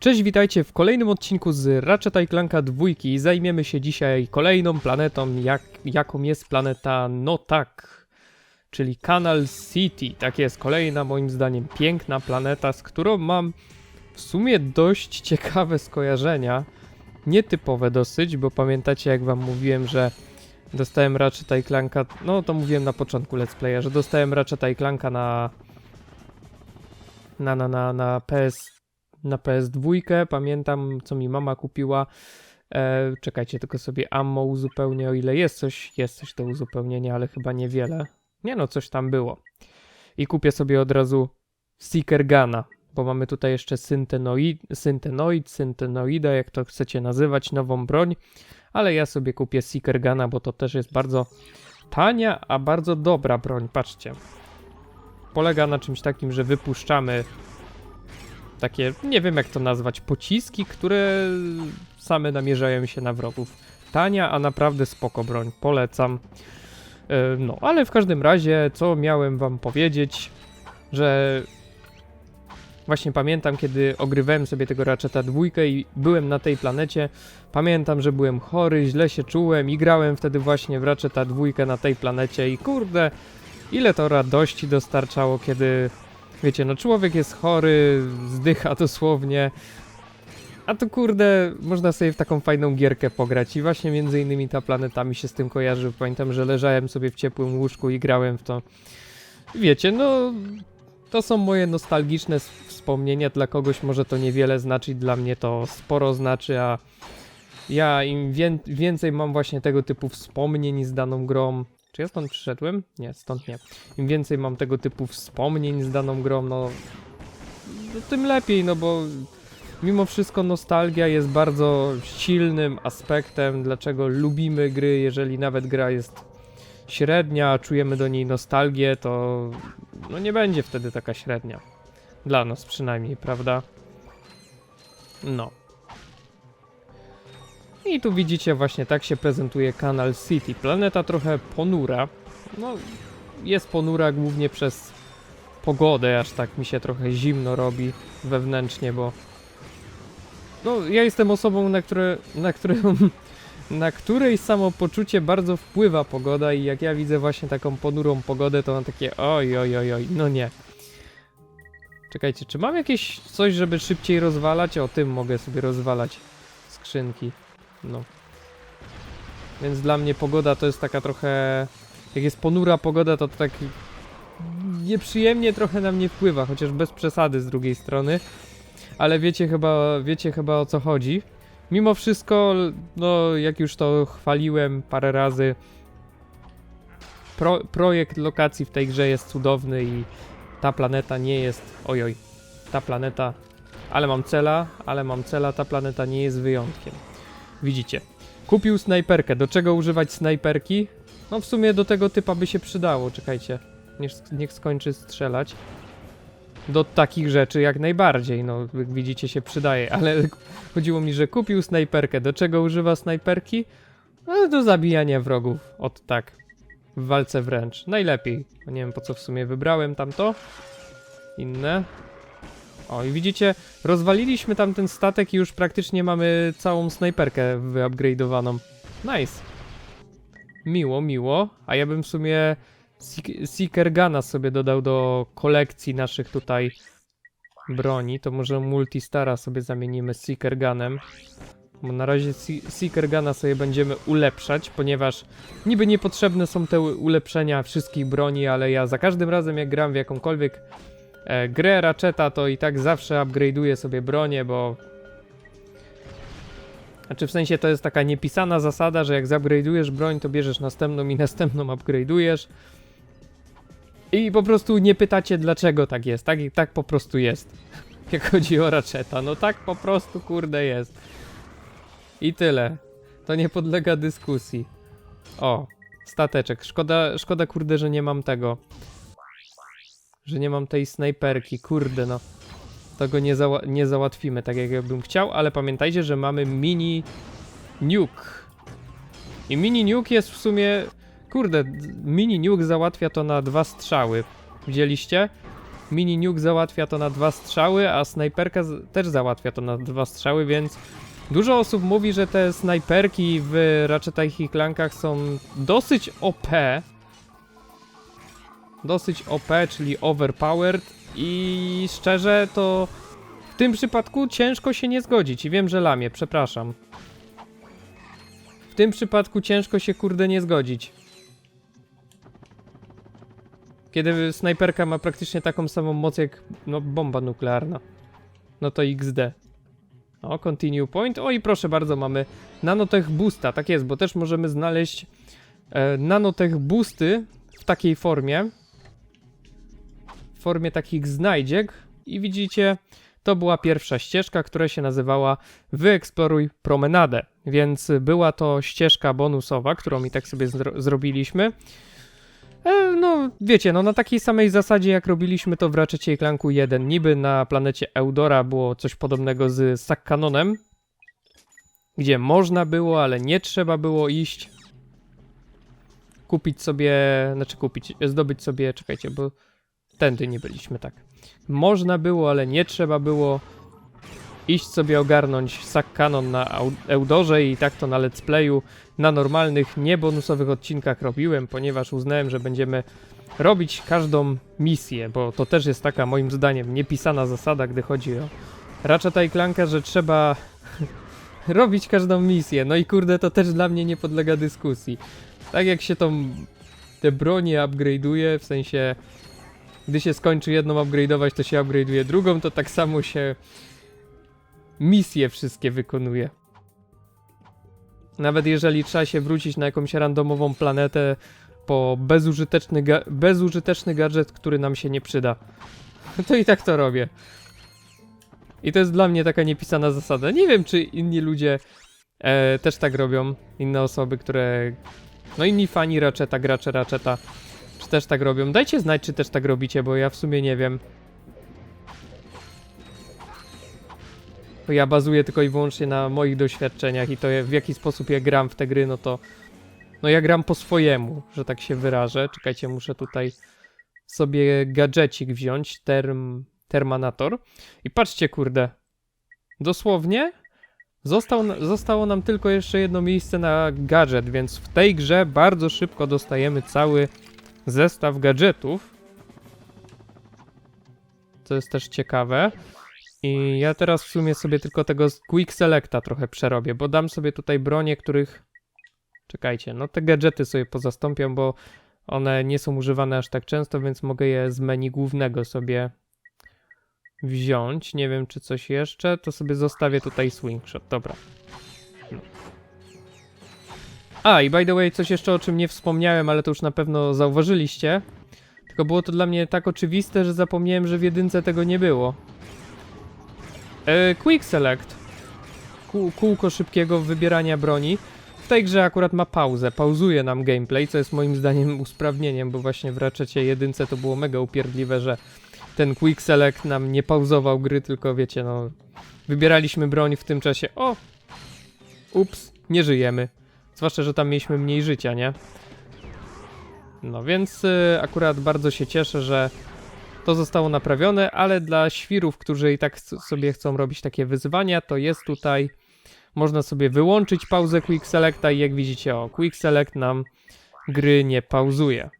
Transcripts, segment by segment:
Cześć, witajcie w kolejnym odcinku z Ratchet Clanka 2. Zajmiemy się dzisiaj kolejną planetą, jak, jaką jest planeta Notak, czyli Canal City. Tak jest, kolejna moim zdaniem piękna planeta, z którą mam w sumie dość ciekawe skojarzenia. Nietypowe dosyć, bo pamiętacie jak wam mówiłem, że dostałem Ratchet Clanka, no to mówiłem na początku Let's Playa, że dostałem Ratchet Clanka na na, na, na, na PS na PS2. Pamiętam, co mi mama kupiła. E, czekajcie, tylko sobie ammo uzupełnię, o ile jest coś, jest coś do uzupełnienia, ale chyba niewiele. Nie no, coś tam było. I kupię sobie od razu Seeker Guna, bo mamy tutaj jeszcze Syntenoid, Syntenoid, Syntenoida, jak to chcecie nazywać, nową broń. Ale ja sobie kupię Seeker Guna, bo to też jest bardzo tania, a bardzo dobra broń. Patrzcie. Polega na czymś takim, że wypuszczamy takie, nie wiem jak to nazwać, pociski, które same namierzają się na wrogów. Tania, a naprawdę spoko broń, polecam. Yy, No, ale w każdym razie, co miałem wam powiedzieć, że właśnie pamiętam, kiedy ogrywałem sobie tego Ratcheta dwójkę i byłem na tej planecie, pamiętam, że byłem chory, źle się czułem i grałem wtedy właśnie w Ratcheta dwójkę na tej planecie i kurde, ile to radości dostarczało, kiedy Wiecie, no człowiek jest chory, zdycha dosłownie. A to kurde, można sobie w taką fajną gierkę pograć i właśnie między innymi ta planeta mi się z tym kojarzy. Pamiętam, że leżałem sobie w ciepłym łóżku i grałem w to. Wiecie, no to są moje nostalgiczne wspomnienia. Dla kogoś może to niewiele znaczyć, dla mnie to sporo znaczy, a ja im wię- więcej mam właśnie tego typu wspomnień z daną grą. Czy ja stąd przyszedłem? Nie, stąd nie im więcej mam tego typu wspomnień z daną grą, no, tym lepiej, no bo mimo wszystko nostalgia jest bardzo silnym aspektem, dlaczego lubimy gry, jeżeli nawet gra jest średnia, czujemy do niej nostalgię, to no nie będzie wtedy taka średnia. Dla nas przynajmniej, prawda? No. I tu widzicie właśnie tak się prezentuje Canal City. Planeta trochę ponura. No, jest ponura głównie przez pogodę, aż tak mi się trochę zimno robi wewnętrznie, bo no, ja jestem osobą, na, które, na, którą, na której samopoczucie bardzo wpływa pogoda i jak ja widzę właśnie taką ponurą pogodę, to mam takie oj, oj, oj, oj, no nie. Czekajcie, czy mam jakieś coś, żeby szybciej rozwalać? O, tym mogę sobie rozwalać skrzynki. No. Więc dla mnie pogoda to jest taka trochę jak jest ponura pogoda, to tak nieprzyjemnie trochę na mnie wpływa, chociaż bez przesady z drugiej strony. Ale wiecie chyba, wiecie chyba o co chodzi. Mimo wszystko, no jak już to chwaliłem parę razy, pro, projekt lokacji w tej grze jest cudowny i ta planeta nie jest, ojoj, ta planeta, ale mam cela, ale mam cela, ta planeta nie jest wyjątkiem. Widzicie. Kupił snajperkę. Do czego używać snajperki? No w sumie do tego typa by się przydało, czekajcie. Niech, niech skończy strzelać. Do takich rzeczy jak najbardziej, no jak widzicie się przydaje, ale chodziło mi, że kupił snajperkę. Do czego używa snajperki? No, do zabijania wrogów, od tak. W walce wręcz. Najlepiej. Nie wiem po co w sumie wybrałem tamto. Inne. O i widzicie, rozwaliliśmy tam ten statek i już praktycznie mamy całą snajperkę wyupgrade'owaną. Nice. Miło, miło. A ja bym w sumie Seek- Seeker Guna sobie dodał do kolekcji naszych tutaj broni. To może Multistara sobie zamienimy z Seeker Gunem. Bo na razie Se- Seeker Guna sobie będziemy ulepszać, ponieważ niby niepotrzebne są te ulepszenia wszystkich broni, ale ja za każdym razem jak gram w jakąkolwiek e, grę Ratcheta, to i tak zawsze upgrade'uję sobie bronię, bo znaczy w sensie to jest taka niepisana zasada, że jak zupgrade'ujesz broń, to bierzesz następną i następną upgrade'ujesz. I po prostu nie pytacie dlaczego tak jest. Tak, tak po prostu jest. Jak chodzi o Ratcheta. No tak po prostu kurde jest. I tyle. To nie podlega dyskusji. O, stateczek. Szkoda, szkoda kurde, że nie mam tego. Że nie mam tej snajperki. Kurde no. Tego nie, zała nie załatwimy tak jak ja bym chciał, ale pamiętajcie, że mamy mini nuke. I mini nuke jest w sumie... Kurde, mini nuke załatwia to na dwa strzały. Widzieliście? mini nuke załatwia to na dwa strzały, a snajperka też załatwia to na dwa strzały, więc dużo osób mówi, że te snajperki w Ratchetach i Clankach są dosyć OP. Dosyć OP, czyli overpowered i szczerze to w tym przypadku ciężko się nie zgodzić i wiem, że lamię, przepraszam. W tym przypadku ciężko się kurde nie zgodzić. Kiedy snajperka ma praktycznie taką samą moc jak no, bomba nuklearna. No to XD. O, continue point. O i proszę bardzo, mamy nanotech boosta. Tak jest, bo też możemy znaleźć e, nanotech boosty w takiej formie. W formie takich znajdziek. I widzicie, to była pierwsza ścieżka, która się nazywała Wyeksploruj promenadę. Więc była to ścieżka bonusowa, którą i tak sobie zro zrobiliśmy. E, no, wiecie, no na takiej samej zasadzie jak robiliśmy to w Ratchetie i Clanku 1. Niby na planecie Eudora było coś podobnego z Sakkanonem, gdzie można było, ale nie trzeba było iść. Kupić sobie, znaczy kupić, zdobyć sobie, czekajcie, bo tędy nie byliśmy, tak. Można było, ale nie trzeba było iść sobie ogarnąć Sakkanon na Au- Eudorze i tak to na let's playu na normalnych, niebonusowych odcinkach robiłem, ponieważ uznałem, że będziemy robić każdą misję, bo to też jest taka moim zdaniem niepisana zasada, gdy chodzi o Ratcheta i Clanka, że trzeba robić każdą misję. No i kurde, to też dla mnie nie podlega dyskusji. Tak jak się tą te bronie upgrade'uje, w sensie gdy się skończy jedną upgrade'ować, to się upgrade'uje drugą, to tak samo się misje wszystkie wykonuje. Nawet jeżeli trzeba się wrócić na jakąś randomową planetę po bezużyteczny, ga- bezużyteczny gadżet, który nam się nie przyda, to i tak to robię. I to jest dla mnie taka niepisana zasada. Nie wiem, czy inni ludzie e, też tak robią, inne osoby, które. No inni fani Ratcheta, gracze Ratcheta, czy też tak robią. Dajcie znać, czy też tak robicie, bo ja w sumie nie wiem. Bo ja bazuję tylko i wyłącznie na moich doświadczeniach i to w jaki sposób ja gram w te gry, no to no ja gram po swojemu, że tak się wyrażę. Czekajcie, muszę tutaj sobie gadżecik wziąć, term, termanator. I patrzcie, kurde, dosłownie został, zostało nam tylko jeszcze jedno miejsce na gadżet, więc w tej grze bardzo szybko dostajemy cały zestaw gadżetów. Co jest też ciekawe. I ja teraz w sumie sobie tylko tego Quick Selecta trochę przerobię, bo dam sobie tutaj bronie, których... Czekajcie, no te gadżety sobie pozastąpiam, bo one nie są używane aż tak często, więc mogę je z menu głównego sobie wziąć. Nie wiem, czy coś jeszcze, to sobie zostawię tutaj swingshot, dobra. A, i by the way, coś jeszcze o czym nie wspomniałem, ale to już na pewno zauważyliście. Tylko było to dla mnie tak oczywiste, że zapomniałem, że w jedynce tego nie było. E, quick Select. Kół, kółko szybkiego wybierania broni. W tej grze akurat ma pauzę, pauzuje nam gameplay, co jest moim zdaniem usprawnieniem, bo właśnie w Ratchetie jedynce to było mega upierdliwe, że ten Quick Select nam nie pauzował gry, tylko wiecie, no... Wybieraliśmy broń w tym czasie. O! Ups, nie żyjemy. Zwłaszcza, że tam mieliśmy mniej życia, nie? No więc y, akurat bardzo się cieszę, że to zostało naprawione, ale dla świrów, którzy i tak s- sobie chcą robić takie wyzwania, to jest tutaj, można sobie wyłączyć pauzę Quick Selecta i jak widzicie, o, Quick Select nam gry nie pauzuje.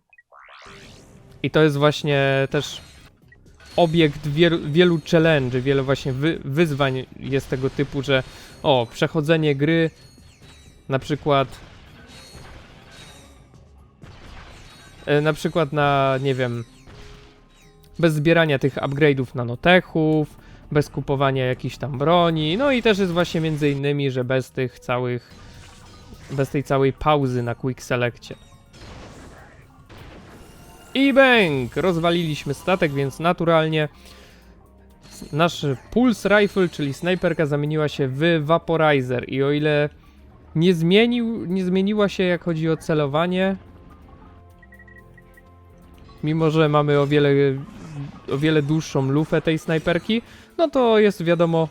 I to jest właśnie też obiekt wielu, wielu challenge, wiele właśnie wy, wyzwań jest tego typu, że o, przechodzenie gry, na przykład e, na przykład na, nie wiem, bez zbierania tych upgrade'ów nanotechów, bez kupowania jakichś tam broni, no i też jest właśnie między innymi, że bez tych całych, bez tej całej pauzy na quick selectie. I bang! Rozwaliliśmy statek, więc naturalnie nasz pulse rifle, czyli snajperka zamieniła się w vaporizer i o ile nie, zmienił, nie zmieniła się jak chodzi o celowanie, mimo że mamy o wiele, o wiele dłuższą lufę tej snajperki, no to jest wiadomo,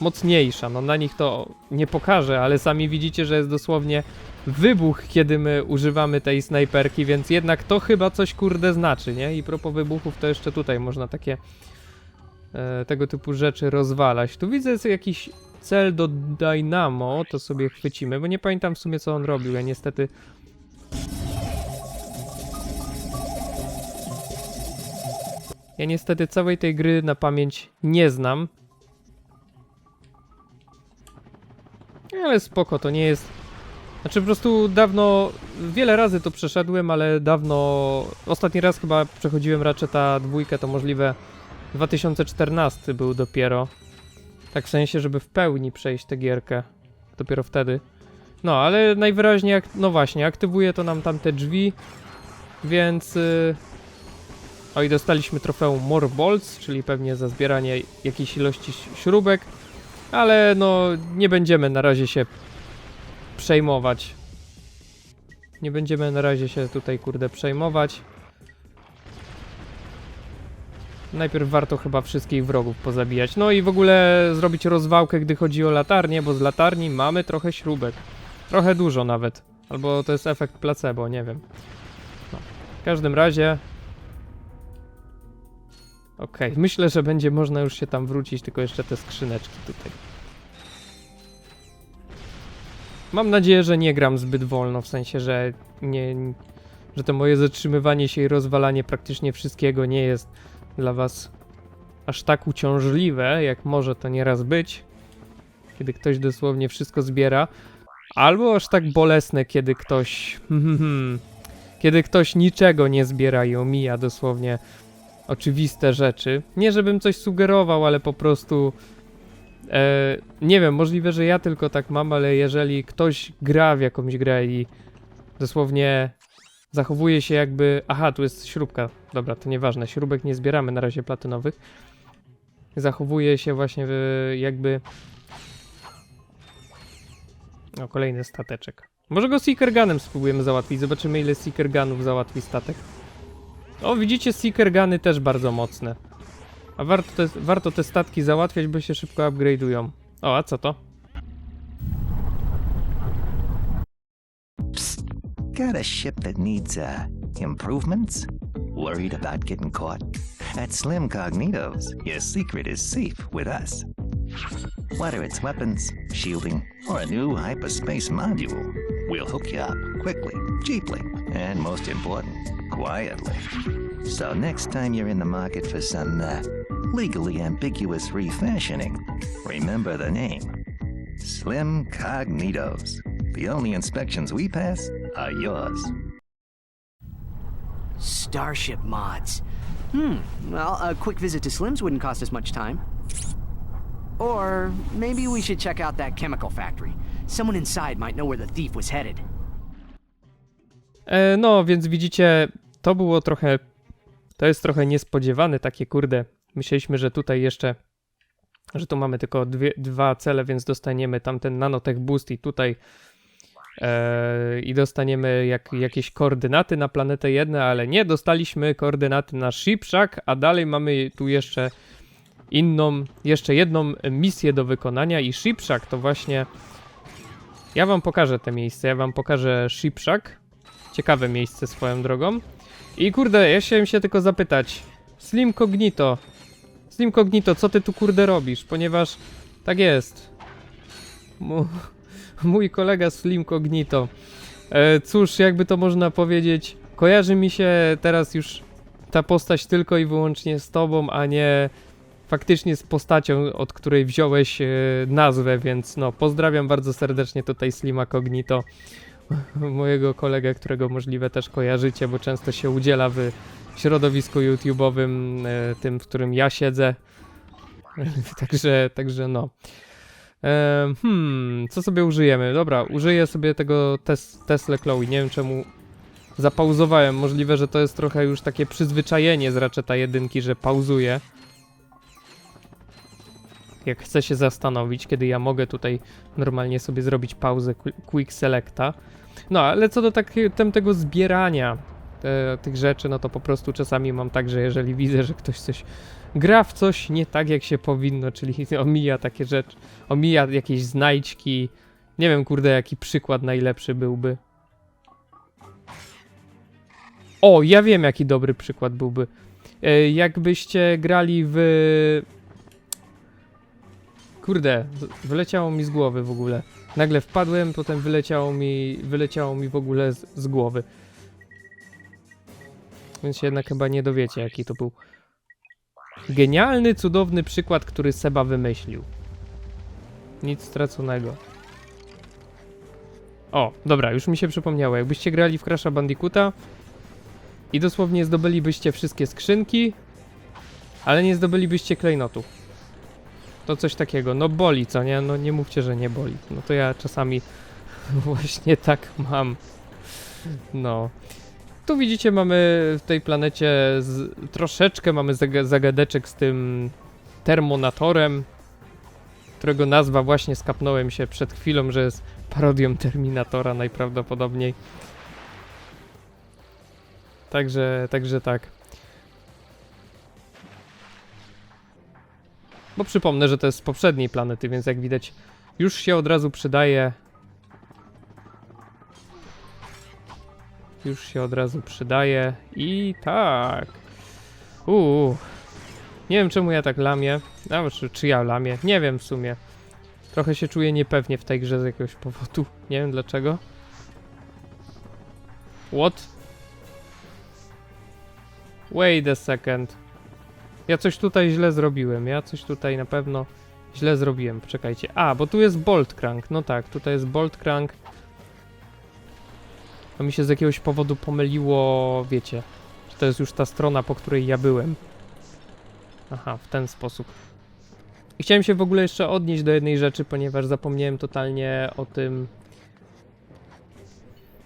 mocniejsza. No na nich to nie pokażę, ale sami widzicie, że jest dosłownie wybuch, kiedy my używamy tej snajperki, więc jednak to chyba coś kurde znaczy, nie? I propos wybuchów, to jeszcze tutaj można takie e, tego typu rzeczy rozwalać. Tu widzę jakiś cel do Dynamo, to sobie chwycimy, bo nie pamiętam w sumie co on robił. Ja niestety Ja niestety całej tej gry na pamięć nie znam. Ale spoko, to nie jest. Znaczy po prostu dawno, wiele razy to przeszedłem, ale dawno, ostatni raz chyba przechodziłem Ratcheta dwójkę, to możliwe 2014 był dopiero. Tak w sensie, żeby w pełni przejść tę gierkę. Dopiero wtedy. No, ale najwyraźniej, jak, no właśnie, aktywuje to nam tam te drzwi, więc... Yy... O i dostaliśmy trofeum More Bolts, czyli pewnie za zbieranie jakiejś ilości śrubek, ale no nie będziemy na razie się przejmować. Nie będziemy na razie się tutaj kurde przejmować. Najpierw warto chyba wszystkich wrogów pozabijać. No i w ogóle zrobić rozwałkę, gdy chodzi o latarnię, bo z latarni mamy trochę śrubek. Trochę dużo nawet. Albo to jest efekt placebo, nie wiem. No. W każdym razie Okej, myślę, że będzie można już się tam wrócić, tylko jeszcze te skrzyneczki tutaj. Mam nadzieję, że nie gram zbyt wolno, w sensie, że nie, że to moje zatrzymywanie się i rozwalanie praktycznie wszystkiego nie jest dla was aż tak uciążliwe, jak może to nieraz być, kiedy ktoś dosłownie wszystko zbiera, albo aż tak bolesne, kiedy ktoś, kiedy ktoś niczego nie zbiera i omija dosłownie oczywiste rzeczy. Nie żebym coś sugerował, ale po prostu e, nie wiem, możliwe, że ja tylko tak mam, ale jeżeli ktoś gra w jakąś grę i dosłownie zachowuje się jakby... Aha, tu jest śrubka. Dobra, to nieważne. Śrubek nie zbieramy na razie platynowych. Zachowuje się właśnie jakby... O, kolejny stateczek. Może go Seeker Gunem spróbujemy załatwić. Zobaczymy ile Seeker Gunów załatwi statek. O, widzicie, Seeker Guny też bardzo mocne. A warto te, warto te statki załatwiać, bo się szybko upgrade'ują. O, a co to? Psst. Got a ship that needs uh, improvements? Worried about getting caught? At Slim Cognitos, your secret is safe with us. Whether it's weapons, shielding, or a new hyperspace module, we'll hook you up quickly, cheaply, and most important, quietly. So next time you're in the market for some uh, legally ambiguous refashioning, remember the name Slim Cognitos. The only inspections we pass are yours. Starship mods. Hmm, well, a quick visit to Slim's wouldn't cost us much time. Or maybe we should check out that chemical factory. Someone inside might know where the thief was headed. E, no, więc widzicie, to było trochę. To jest trochę niespodziewane, takie kurde. Myśleliśmy, że tutaj jeszcze. Że tu mamy tylko dwie, dwa cele, więc dostaniemy tamten nanotech boost i tutaj. E, I dostaniemy jak, jakieś koordynaty na planetę jedne, ale nie, dostaliśmy koordynaty na Shipshack, a dalej mamy tu jeszcze inną, jeszcze jedną misję do wykonania i Shipshack to właśnie. Ja wam pokażę te miejsce, ja wam pokażę Shipshack. Ciekawe miejsce swoją drogą. I kurde, ja chciałem się tylko zapytać. Slim Cognito. Slim Cognito, co ty tu kurde robisz? Ponieważ tak jest. Mu, mój kolega Slim Cognito. E, cóż, jakby to można powiedzieć, kojarzy mi się teraz już ta postać tylko i wyłącznie z tobą, a nie faktycznie z postacią, od której wziąłeś e, nazwę, więc no, pozdrawiam bardzo serdecznie tutaj Slima Cognito mojego kolegę, którego możliwe też kojarzycie, bo często się udziela w środowisku YouTube'owym, e, tym, w którym ja siedzę. także, także no. E, hmm, co sobie użyjemy? Dobra, użyję sobie tego tes Tesla Chloe. Nie wiem czemu zapauzowałem. Możliwe, że to jest trochę już takie przyzwyczajenie z Ratcheta jedynki, że pauzuję. Jak chcę się zastanowić, kiedy ja mogę tutaj normalnie sobie zrobić pauzę qui- Quick Selecta. No, ale co do tak, tem tego zbierania e, tych rzeczy, no to po prostu czasami mam tak, że jeżeli widzę, że ktoś coś gra w coś nie tak, jak się powinno, czyli omija takie rzeczy, omija jakieś znajdźki. Nie wiem, kurde, jaki przykład najlepszy byłby. O, ja wiem, jaki dobry przykład byłby. E, jakbyście grali w... Kurde, wyleciało mi z głowy w ogóle. Nagle wpadłem, potem wyleciało mi, wyleciało mi w ogóle z, z głowy. Więc się jednak chyba nie dowiecie, jaki to był. Genialny, cudowny przykład, który Seba wymyślił. Nic straconego. O, dobra, już mi się przypomniało. Jakbyście grali w Crash'a Bandicoota i dosłownie zdobylibyście wszystkie skrzynki, ale nie zdobylibyście klejnotów. To coś takiego. No boli, co nie? No nie mówcie, że nie boli. No to ja czasami właśnie tak mam. No. Tu widzicie, mamy w tej planecie z, troszeczkę mamy zaga- zagadeczek z tym termonatorem, którego nazwa właśnie skapnąłem się przed chwilą, że jest parodią Terminatora najprawdopodobniej. Także, także tak. Bo przypomnę, że to jest z poprzedniej planety, więc jak widać już się od razu przydaje Już się od razu przydaje. I tak. Uuu. Nie wiem czemu ja tak lamię. A, czy, czy ja lamię? Nie wiem w sumie. Trochę się czuję niepewnie w tej grze z jakiegoś powodu. Nie wiem dlaczego. What? Wait a second. Ja coś tutaj źle zrobiłem. Ja coś tutaj na pewno źle zrobiłem. Poczekajcie. A, bo tu jest Bolt Crank. No tak, tutaj jest Bolt Crank. To mi się z jakiegoś powodu pomyliło, wiecie, że to jest już ta strona, po której ja byłem. Aha, w ten sposób. I chciałem się w ogóle jeszcze odnieść do jednej rzeczy, ponieważ zapomniałem totalnie o tym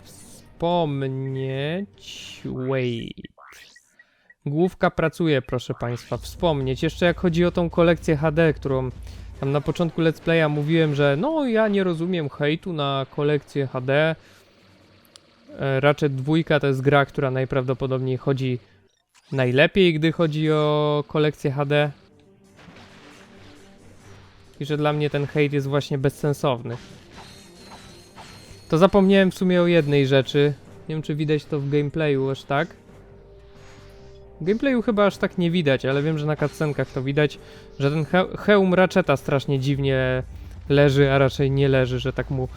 wspomnieć. Wait. Główka pracuje, proszę Państwa, wspomnieć. Jeszcze jak chodzi o tą kolekcję HD, którą tam na początku Let's Playa mówiłem, że no ja nie rozumiem hejtu na kolekcję HD. E, Ratchet 2 to jest gra, która najprawdopodobniej chodzi najlepiej, gdy chodzi o kolekcję HD. I że dla mnie ten hejt jest właśnie bezsensowny. To zapomniałem w sumie o jednej rzeczy. Nie wiem, czy widać to w gameplayu aż tak. W gameplayu chyba aż tak nie widać, ale wiem, że na cutscenkach to widać, że ten he hełm Ratcheta strasznie dziwnie leży, a raczej nie leży, że tak mu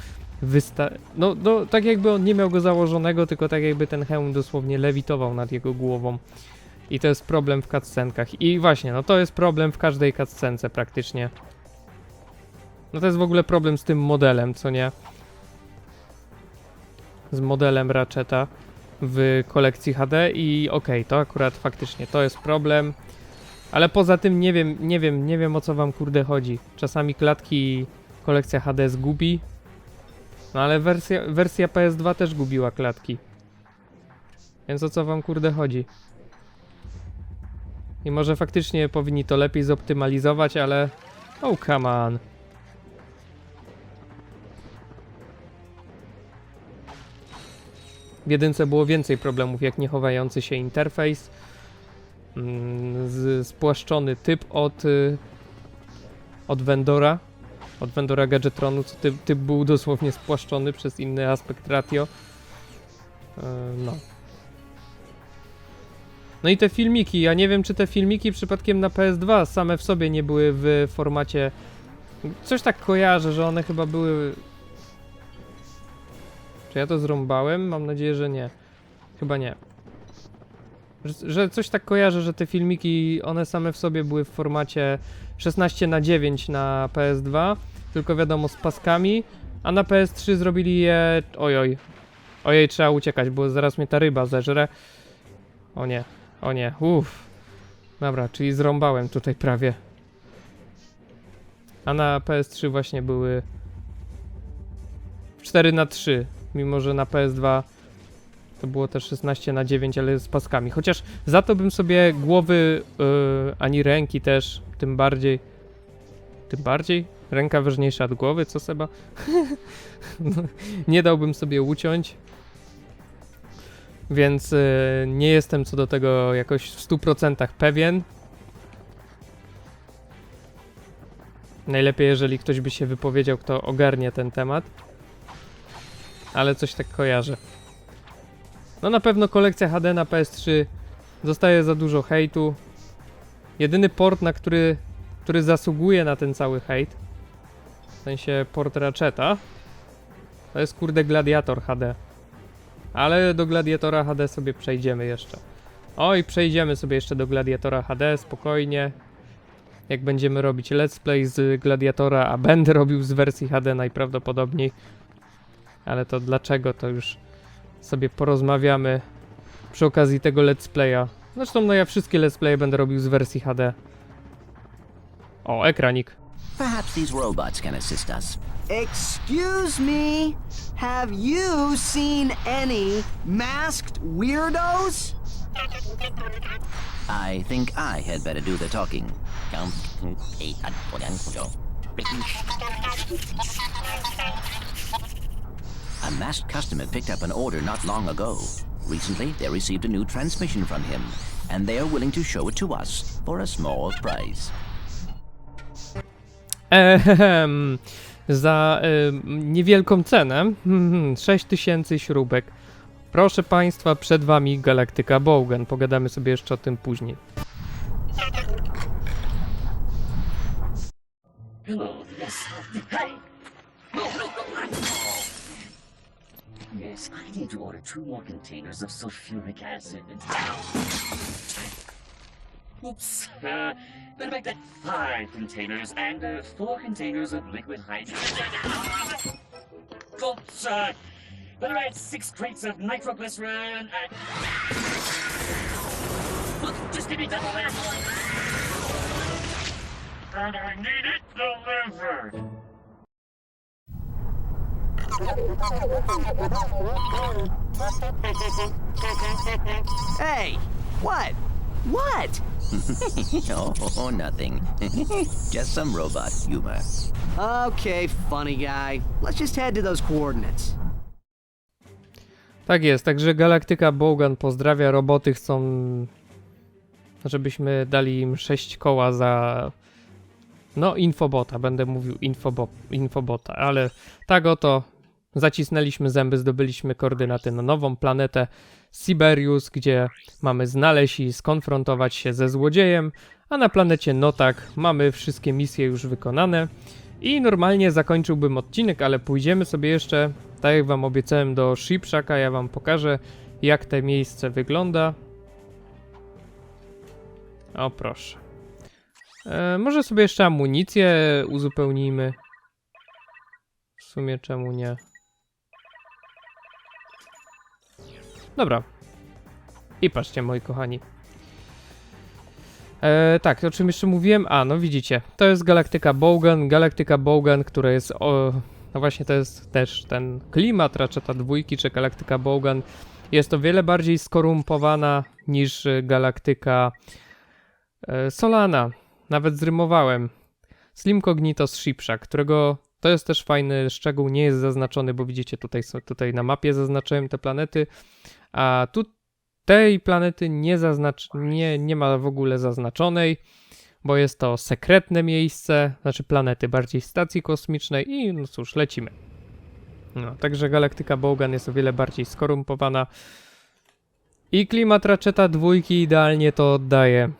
wysta... No, no, tak jakby on nie miał go założonego, tylko tak jakby ten hełm dosłownie lewitował nad jego głową. I to jest problem w cutscenkach. I właśnie, no to jest problem w każdej cutscence praktycznie. No to jest w ogóle problem z tym modelem, co nie? Z modelem Ratcheta w kolekcji HD i okej, to akurat faktycznie to jest problem. Ale poza tym nie wiem, nie wiem, nie wiem o co wam kurde chodzi. Czasami klatki kolekcja HD zgubi, no ale wersja, wersja PS2 też gubiła klatki. Więc o co wam kurde chodzi? I może faktycznie powinni to lepiej zoptymalizować, ale... Oh, come on. W jedynce było więcej problemów, jak niechowający się interfejs, mm, spłaszczony typ od, y, od vendora, od vendora Gadgetronu, co typ, typ był dosłownie spłaszczony przez inny aspekt ratio. E, No. No i te filmiki, ja nie wiem czy te filmiki przypadkiem na PS2 same w sobie nie były w formacie... Coś tak kojarzę, że one chyba były... Czy ja to zrąbałem? Mam nadzieję, że nie. Chyba nie. Że, że coś tak kojarzę, że te filmiki, one same w sobie były w formacie 16 na 9 na PS2, tylko wiadomo z paskami, a na PS3 zrobili je... Ojoj. Ojej, trzeba uciekać, bo zaraz mnie ta ryba zeżre. O nie, o nie, uff. Dobra, czyli zrąbałem tutaj prawie. A na PS3 właśnie były 4 na 3 mimo że na PS2 to było też 16 na 9, ale z paskami. Chociaż za to bym sobie głowy yy, ani ręki też, tym bardziej. Tym bardziej? Ręka ważniejsza od głowy, co Seba? Nie dałbym sobie uciąć. Więc yy, nie jestem co do tego jakoś w 100% pewien. Najlepiej, jeżeli ktoś by się wypowiedział, kto ogarnie ten temat. Ale coś tak kojarzę. No na pewno kolekcja HD na PS3 dostaje za dużo hejtu. Jedyny port, na który, który zasługuje na ten cały hejt, w sensie port Ratcheta, to jest kurde Gladiator HD. Ale do Gladiatora HD sobie przejdziemy jeszcze. Oj, przejdziemy sobie jeszcze do Gladiatora HD spokojnie. Jak będziemy robić let's play z Gladiatora, a będę robił z wersji HD najprawdopodobniej. Ale to dlaczego, to już sobie porozmawiamy przy okazji tego let's playa. Zresztą no ja wszystkie let's playe będę robił z wersji HD. O, ekranik. Perhaps these robots can assist us. Excuse me? Have you seen any masked weirdos? I think I had better do the talking. A masked customer picked up an order not long ago. Recently, they received a new transmission from him, and they are willing to show it to us for a small price. Ehem, za niewielką cenę. Mhm, 6000 śrubek. Proszę Państwa, przed Wami Galaktyka Bogan. Pogadamy sobie jeszcze o tym później. Hello, yes. Yes, I need to order two more containers of sulfuric acid. Oops. Uh, better make that five containers and uh, four containers of liquid hydrogen. Oops. Uh, better add six crates of nitroglycerin and... Look, just give me double that. And I need it delivered. Hey, what? What? oh, nothing. Just some robot humor. Okay, funny guy. Let's just head to those coordinates. Tak jest, także Galaktyka Bogan pozdrawia. Roboty chcą, żebyśmy dali im 6 koła za. No, infobota. Będę mówił infobo, infobota, ale tak oto zacisnęliśmy zęby, zdobyliśmy koordynaty na nową planetę Siberius, gdzie mamy znaleźć i skonfrontować się ze złodziejem, a na planecie Notak mamy wszystkie misje już wykonane. I normalnie zakończyłbym odcinek, ale pójdziemy sobie jeszcze, tak jak wam obiecałem, do Shipshaka. Ja wam pokażę, jak te miejsce wygląda. O, proszę. E, może sobie jeszcze amunicję uzupełnijmy. W sumie czemu nie? Dobra. I patrzcie, moi kochani. E, tak, o czym jeszcze mówiłem? A, no widzicie, to jest Galaktyka Bogan. Galaktyka Bogan, która jest. O, no właśnie, to jest też ten klimat Ratcheta dwójki, czy Galaktyka Bogan. Jest o wiele bardziej skorumpowana niż Galaktyka e, Solana. Nawet zrymowałem. Slim Cognitos Shipshack, którego to jest też fajny szczegół, nie jest zaznaczony, bo widzicie tutaj, tutaj na mapie zaznaczyłem te planety, a tu tej planety nie, zaznacz, nie, nie ma w ogóle zaznaczonej, bo jest to sekretne miejsce, znaczy planety bardziej stacji kosmicznej i no cóż, lecimy. No, także Galaktyka Bogan jest o wiele bardziej skorumpowana i klimat Ratcheta dwójki idealnie to oddaje.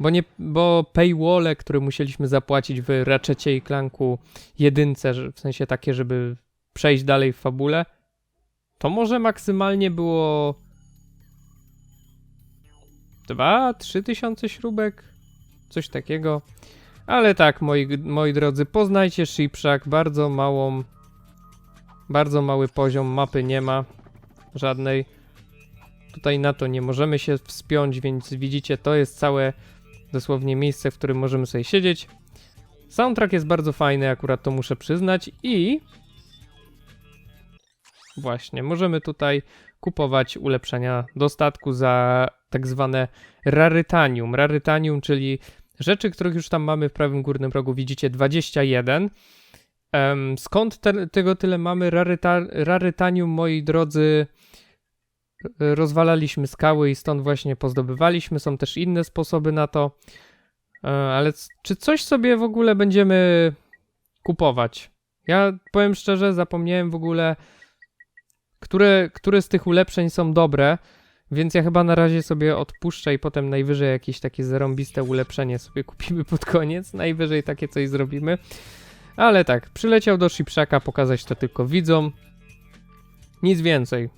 Bo, nie, bo paywalle, które musieliśmy zapłacić w Ratchetie i Clanku jedynce, w sensie takie, żeby przejść dalej w fabule, to może maksymalnie było 2-3 tysiące śrubek, coś takiego. Ale tak, moi, moi drodzy, poznajcie Shipshack, bardzo małą, bardzo mały poziom, mapy nie ma żadnej. Tutaj na to nie możemy się wspiąć, więc widzicie, to jest całe dosłownie miejsce, w którym możemy sobie siedzieć. Soundtrack jest bardzo fajny, akurat to muszę przyznać i Właśnie, możemy tutaj kupować ulepszenia do statku za tak zwane rarytanium. Rarytanium, czyli rzeczy, których już tam mamy w prawym górnym rogu, widzicie 21. Em, skąd te, tego tyle mamy? Raryta, rarytanium, moi drodzy, rozwalaliśmy skały i stąd właśnie pozdobywaliśmy. Są też inne sposoby na to. E, Ale czy coś sobie w ogóle będziemy kupować? Ja powiem szczerze, zapomniałem w ogóle, które, które z tych ulepszeń są dobre, więc ja chyba na razie sobie odpuszczę i potem najwyżej jakieś takie zarąbiste ulepszenie sobie kupimy pod koniec. Najwyżej takie coś zrobimy. Ale tak, przyleciał do Shipshaka pokazać to tylko widzom. Nic więcej.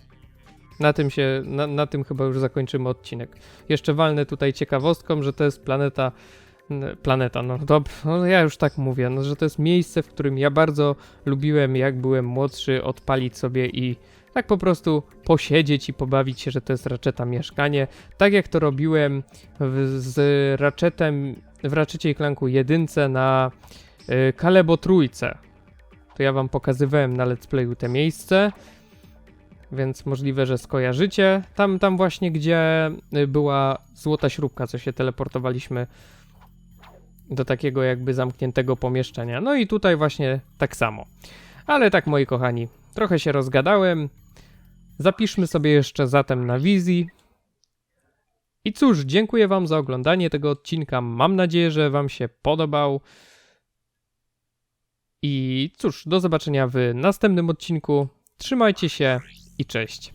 Na tym się, na, na tym chyba już zakończymy odcinek. Jeszcze walnę tutaj ciekawostką, że to jest planeta, planeta, no dobrze, no ja już tak mówię, no, że to jest miejsce, w którym ja bardzo lubiłem, jak byłem młodszy, odpalić sobie i tak po prostu posiedzieć i pobawić się, że to jest raczeta mieszkanie. Tak jak to robiłem w, z raczetem w Ratchetie i Clanku jedynce na y, Kalebo trójce. To ja wam pokazywałem na let's playu te miejsce więc możliwe, że skojarzycie. Tam, tam właśnie, gdzie y, była złota śrubka, co się teleportowaliśmy do takiego jakby zamkniętego pomieszczenia. No i tutaj właśnie tak samo. Ale tak, moi kochani, trochę się rozgadałem. Zapiszmy sobie jeszcze zatem na wizji. I cóż, dziękuję Wam za oglądanie tego odcinka. Mam nadzieję, że Wam się podobał. I cóż, do zobaczenia w następnym odcinku. Trzymajcie się i cześć.